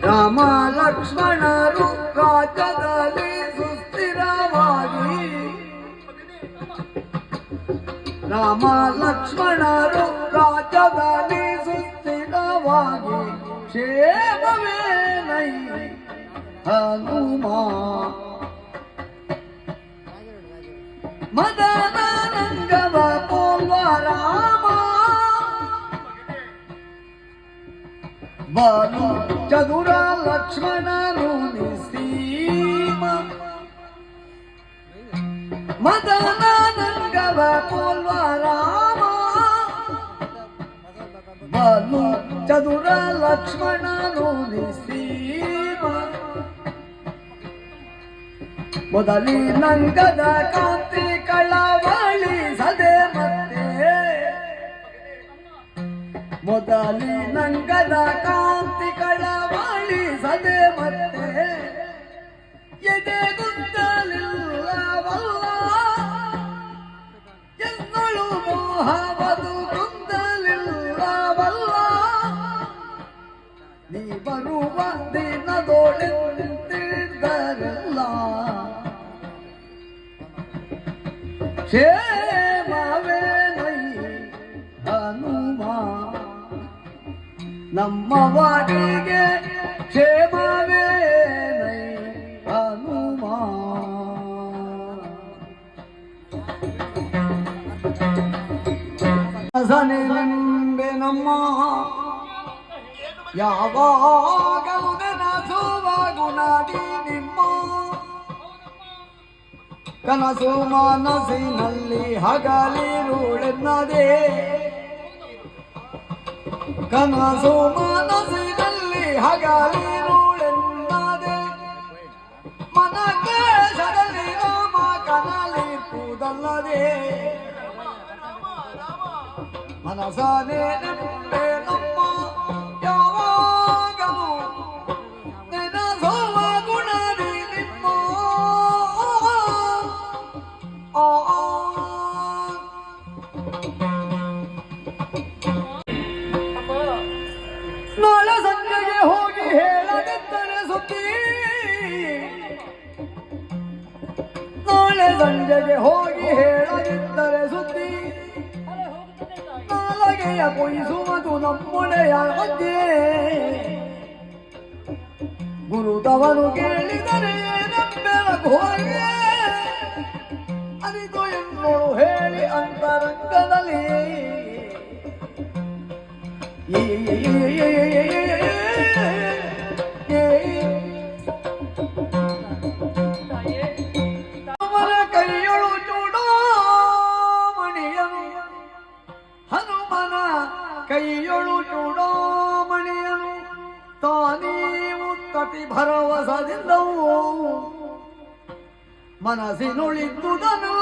ರಾಮ ಲಕ್ಷ್ಮಣರು ರಾಜ್ಯದಲ್ಲಿ ಸುಸ್ಥಿರವಾಗಿ. ರಾಮ ಲಕ್ಷ್ಮಣರು ರಾಜ್ಯದಲ್ಲಿ ಸುಸ್ಥಿರವಾಗಿ. ಕ್ಷೇಮವೇ ನೈ ಹನುಮ. ಮದನಂಗವ బాలు చదురా లక్ష్మణను సీమ. మదనానందవ రామ బాలు చదురా లక్ష్మణను సీమ. మొదలి నంగద కా ಕಾಂತಿಗಳ ಬಾಳಿ ಸದೆ ಮತ್ತೆ ಎದೆಗುಂದಲಿಲ್ಲವಲ್ಲ ಎನ್ನಳು ಮೋಹವದು ಗುಂದಲಿಲ್ಲವಲ್ಲ ನೀ ಬರುವ ದಿನದೋಡೆ ತಿಳಿದರಲ್ಲ ಕ್ಷೇ ನಮ್ಮ ವಾಟಿಗೆ ಕ್ಷೇಮವೇ ಹನುಮ ಸನಿಲಿಂಬೆ ನಮ್ಮ ಯಾವಾಗಲೂ ನೆನಸುವ ನಿಮ್ಮ ಕನಸು ಮನಸ್ಸಿನಲ್ಲಿ ಹಗಲಿರುಳೆನ್ನದೆ. ಕನಸು ಮನಸ್ಸಿನಲ್ಲಿ ಹಗಲಿರುಳೆನ್ನದೆ ಮನಕ್ಕೆ ಸಡಲಿ ರಾಮ ಕನಲಿರುವುದಲ್ಲದೆ ಮನಸನೇ ನಿಂಬೆ ನಮ್ಮ ಯಾವಾಗಲೂ ನೆನಸುವ ಗುಣದಿ ನಿಮ್ಮ ಆ ನಾಳೆ ಸಂಜೆಗೆ ಹೋಗಿ ಹೇಳದಿದ್ದರೆ ಸುದ್ದಿ. ನಾಲಗೆಯ ಕೊಯಿಸುವುದು ನಮ್ಮೊಡೆಯ ಗುರು ಗುರುತವನು ಕೇಳಿದರೆ ನಂಬೆಲ ಹೋಗಿ ಅರಿತು ಎನ್ನೋಳು ಹೇಳಿ ಅಂತರಂಗದಲ್ಲಿ. ಏ, ಕತಿ ಭರವಸದಿಂದವು ಮನಸ್ಸಿನುಳಿದ್ದುದನು